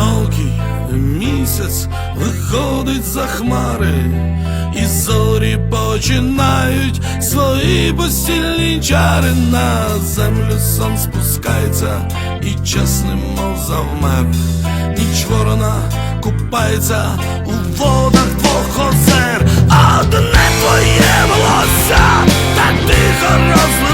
одинокий місяць виходить за хмари, і зорі починають свої постільні чари. На землю сон спускається, і час немов завмер, ніч ворона купається у водах двох озер, а одне твоє волосся, так тихо розлив.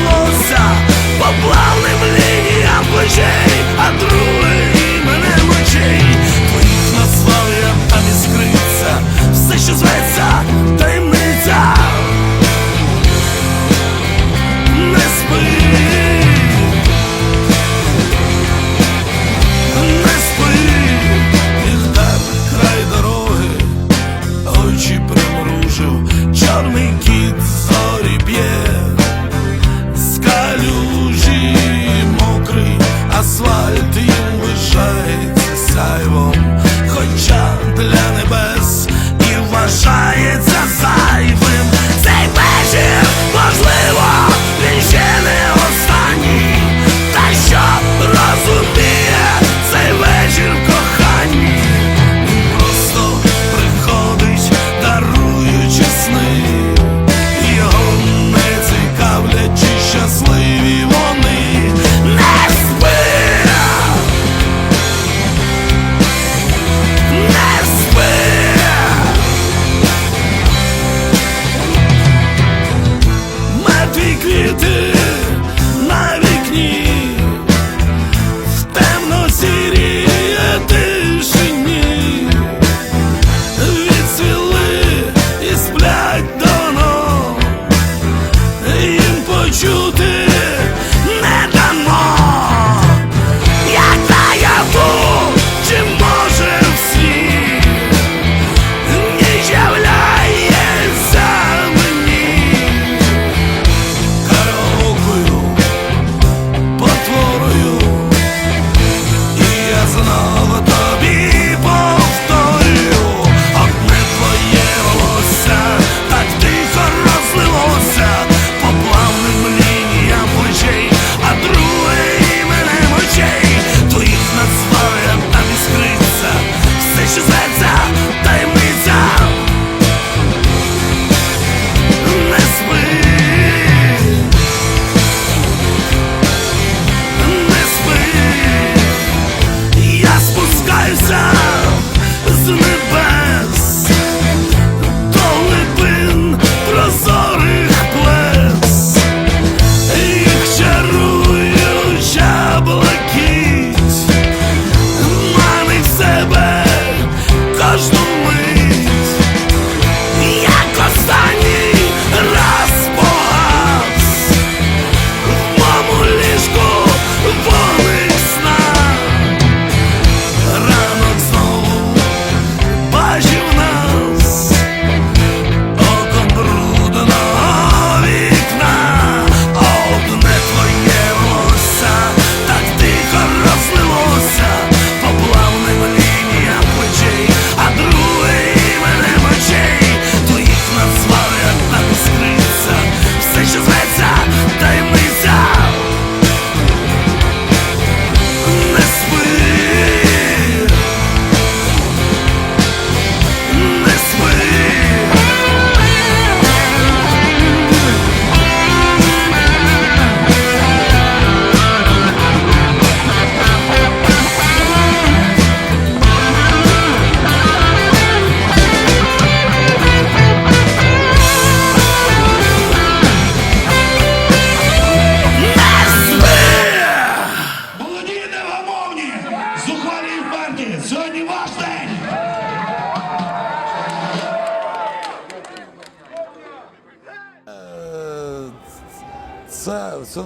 Це, все,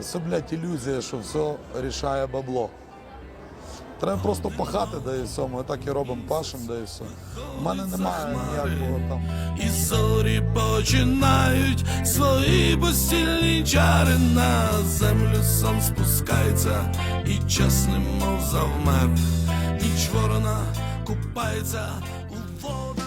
все, блядь, ілюзія, що все рішає бабло. Треба просто пахати, да і все. Ми так і робимо пашем, да і все. У мене немає ніякого там. І зорі починають свої постільні чари на землю сам спускається, і час немов завмер, і чворона купається у воді.